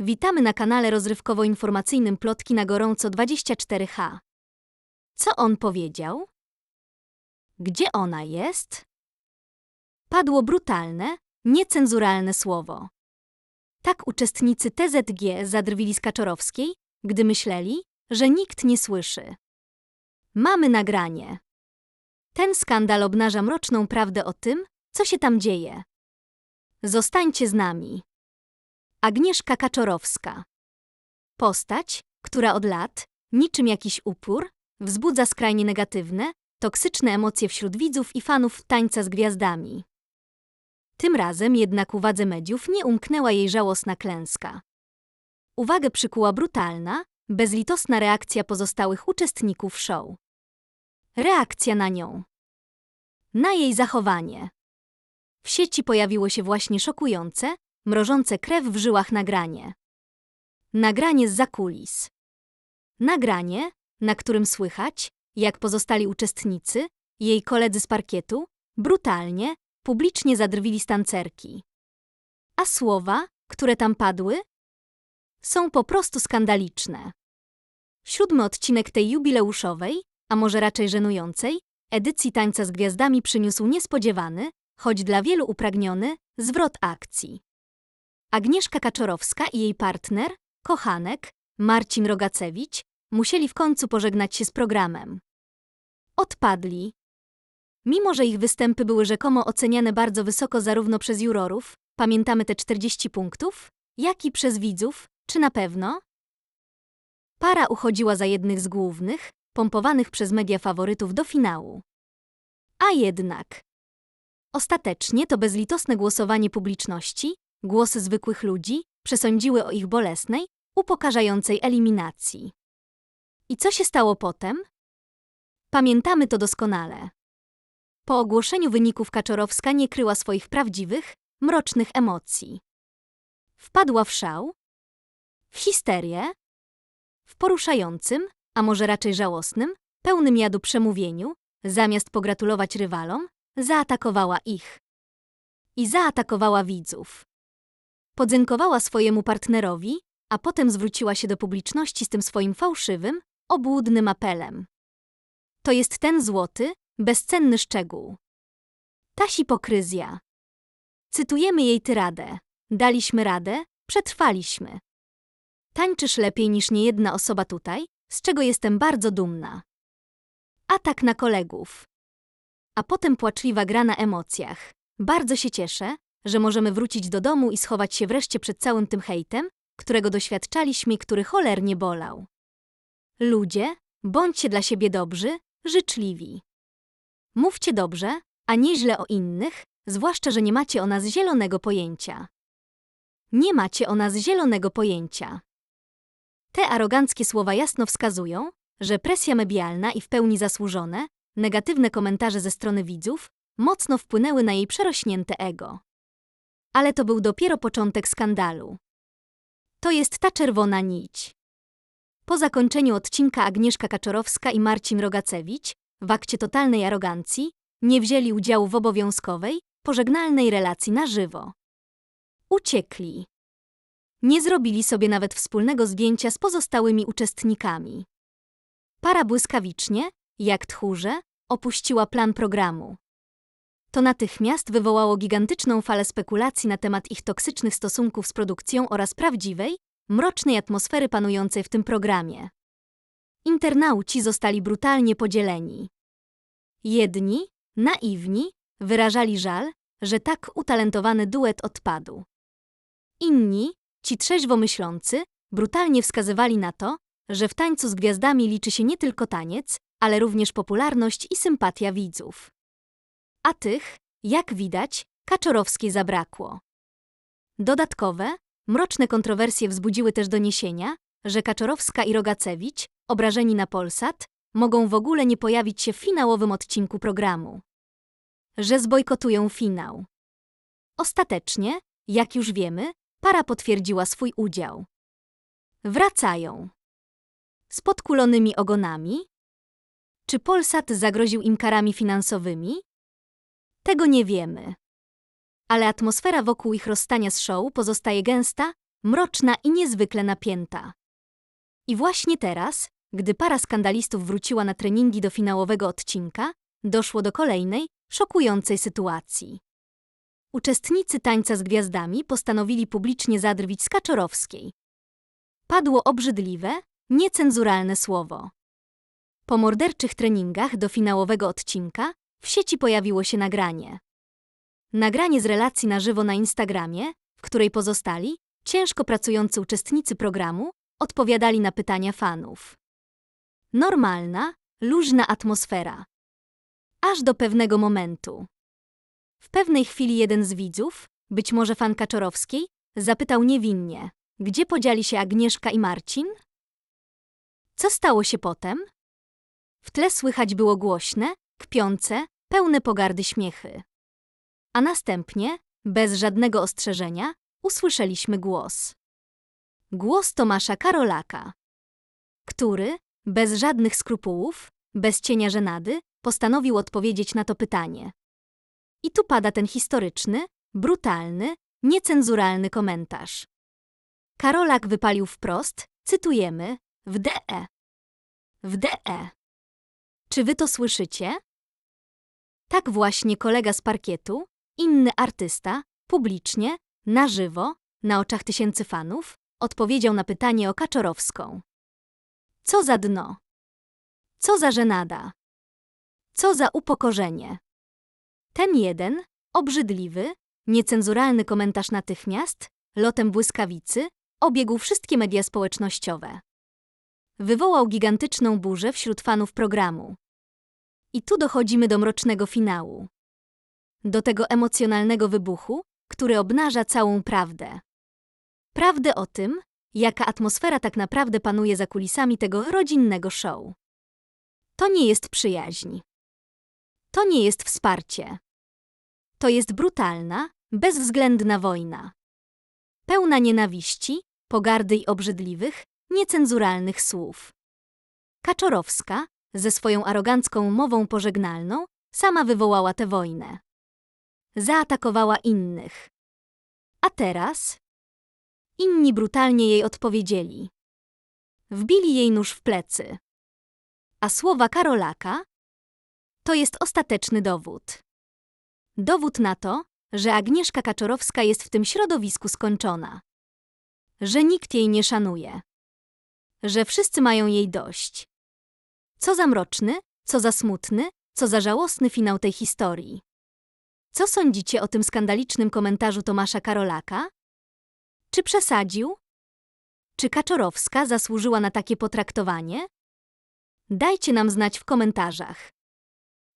Witamy na kanale rozrywkowo-informacyjnym Plotki na gorąco 24H. Co on powiedział? Gdzie ona jest? Padło brutalne, niecenzuralne słowo. Tak uczestnicy TZG zadrwili z Kaczorowskiej, gdy myśleli, że nikt nie słyszy. Mamy nagranie. Ten skandal obnaża mroczną prawdę o tym, co się tam dzieje. Zostańcie z nami. Agnieszka Kaczorowska. Postać, która od lat, niczym jakiś upór, wzbudza skrajnie negatywne, toksyczne emocje wśród widzów i fanów tańca z gwiazdami. Tym razem jednak uwadze mediów nie umknęła jej żałosna klęska. Uwagę przykuła brutalna, bezlitosna reakcja pozostałych uczestników show. Reakcja na nią. Na jej zachowanie. W sieci pojawiło się właśnie szokujące, mrożące krew w żyłach nagranie. Nagranie z zakulis. Nagranie, na którym słychać, jak pozostali uczestnicy, jej koledzy z parkietu, brutalnie, publicznie zadrwili z tancerki. A słowa, które tam padły, są po prostu skandaliczne. Siódmy odcinek tej jubileuszowej, a może raczej żenującej, edycji Tańca z Gwiazdami przyniósł niespodziewany, choć dla wielu upragniony, zwrot akcji. Agnieszka Kaczorowska i jej partner, kochanek, Marcin Rogacewicz, musieli w końcu pożegnać się z programem. Odpadli. Mimo, że ich występy były rzekomo oceniane bardzo wysoko zarówno przez jurorów, pamiętamy te 40 punktów, jak i przez widzów, czy na pewno? Para uchodziła za jednych z głównych, pompowanych przez media faworytów do finału. A jednak. Ostatecznie to bezlitosne głosowanie publiczności, głosy zwykłych ludzi, przesądziły o ich bolesnej, upokarzającej eliminacji. I co się stało potem? Pamiętamy to doskonale. Po ogłoszeniu wyników Kaczorowska nie kryła swoich prawdziwych, mrocznych emocji. Wpadła w szał, w histerię, w poruszającym, a może raczej żałosnym, pełnym jadu przemówieniu, zamiast pogratulować rywalom, zaatakowała ich. I zaatakowała widzów. Podziękowała swojemu partnerowi, a potem zwróciła się do publiczności z tym swoim fałszywym, obłudnym apelem. To jest ten złoty, bezcenny szczegół. Ta hipokryzja. Cytujemy jej tyradę. Daliśmy radę, przetrwaliśmy. Tańczysz lepiej niż niejedna osoba tutaj, z czego jestem bardzo dumna. Atak na kolegów. A potem płaczliwa gra na emocjach. Bardzo się cieszę, że możemy wrócić do domu i schować się wreszcie przed całym tym hejtem, którego doświadczaliśmy i który cholernie bolał. Ludzie, bądźcie dla siebie dobrzy, życzliwi. Mówcie dobrze, a nie źle o innych, zwłaszcza, że nie macie o nas zielonego pojęcia. Nie macie o nas zielonego pojęcia. Te aroganckie słowa jasno wskazują, że presja medialna i w pełni zasłużone, negatywne komentarze ze strony widzów mocno wpłynęły na jej przerośnięte ego. Ale to był dopiero początek skandalu. To jest ta czerwona nić. Po zakończeniu odcinka Agnieszka Kaczorowska i Marcin Rogacewicz, w akcie totalnej arogancji, nie wzięli udziału w obowiązkowej, pożegnalnej relacji na żywo. Uciekli. Nie zrobili sobie nawet wspólnego zdjęcia z pozostałymi uczestnikami. Para błyskawicznie, jak tchórze, opuściła plan programu. To natychmiast wywołało gigantyczną falę spekulacji na temat ich toksycznych stosunków z produkcją oraz prawdziwej, mrocznej atmosfery panującej w tym programie. Internauci zostali brutalnie podzieleni. Jedni, naiwni, wyrażali żal, że tak utalentowany duet odpadł. Inni, ci trzeźwo myślący, brutalnie wskazywali na to, że w tańcu z gwiazdami liczy się nie tylko taniec, ale również popularność i sympatia widzów. A tych, jak widać, Kaczorowskiej zabrakło. Dodatkowe, mroczne kontrowersje wzbudziły też doniesienia, że Kaczorowska i Rogacewicz, obrażeni na Polsat, mogą w ogóle nie pojawić się w finałowym odcinku programu. Że zbojkotują finał. Ostatecznie, jak już wiemy, para potwierdziła swój udział. Wracają. Z podkulonymi ogonami? Czy Polsat zagroził im karami finansowymi? Tego nie wiemy. Ale atmosfera wokół ich rozstania z show pozostaje gęsta, mroczna i niezwykle napięta. I właśnie teraz, gdy para skandalistów wróciła na treningi do finałowego odcinka, doszło do kolejnej, szokującej sytuacji. Uczestnicy tańca z gwiazdami postanowili publicznie zadrwić z Kaczorowskiej. Padło obrzydliwe, niecenzuralne słowo. Po morderczych treningach do finałowego odcinka w sieci pojawiło się nagranie. Nagranie z relacji na żywo na Instagramie, w której pozostali, ciężko pracujący uczestnicy programu, odpowiadali na pytania fanów. Normalna, luźna atmosfera. Aż do pewnego momentu. W pewnej chwili jeden z widzów, być może fan Kaczorowskiej, zapytał niewinnie, gdzie podzieli się Agnieszka i Marcin? Co stało się potem? W tle słychać było głośne, kpiące, pełne pogardy śmiechy. A następnie, bez żadnego ostrzeżenia, usłyszeliśmy głos. Głos Tomasza Karolaka, który, bez żadnych skrupułów, bez cienia żenady, postanowił odpowiedzieć na to pytanie. I tu pada ten historyczny, brutalny, niecenzuralny komentarz. Karolak wypalił wprost, cytujemy, w DE. W DE. Czy wy to słyszycie? Tak właśnie kolega z parkietu, inny artysta, publicznie, na żywo, na oczach tysięcy fanów, odpowiedział na pytanie o Kaczorowską. Co za dno? Co za żenada? Co za upokorzenie? Ten jeden, obrzydliwy, niecenzuralny komentarz natychmiast, lotem błyskawicy, obiegł wszystkie media społecznościowe. Wywołał gigantyczną burzę wśród fanów programu. I tu dochodzimy do mrocznego finału. Do tego emocjonalnego wybuchu, który obnaża całą prawdę. Prawdę o tym, jaka atmosfera tak naprawdę panuje za kulisami tego rodzinnego show. To nie jest przyjaźń. To nie jest wsparcie. To jest brutalna, bezwzględna wojna. Pełna nienawiści, pogardy i obrzydliwych, niecenzuralnych słów. Kaczorowska, ze swoją arogancką mową pożegnalną, sama wywołała tę wojnę. Zaatakowała innych. A teraz? Inni brutalnie jej odpowiedzieli. Wbili jej nóż w plecy. A słowa Karolaka? To jest ostateczny dowód. Dowód na to, że Agnieszka Kaczorowska jest w tym środowisku skończona. Że nikt jej nie szanuje. Że wszyscy mają jej dość. Co za mroczny, co za smutny, co za żałosny finał tej historii. Co sądzicie o tym skandalicznym komentarzu Tomasza Karolaka? Czy przesadził? Czy Kaczorowska zasłużyła na takie potraktowanie? Dajcie nam znać w komentarzach.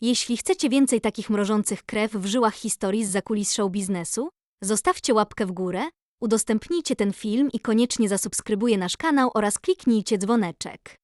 Jeśli chcecie więcej takich mrożących krew w żyłach historii z zakulis show biznesu, zostawcie łapkę w górę, udostępnijcie ten film i koniecznie zasubskrybujcie nasz kanał oraz kliknijcie dzwoneczek.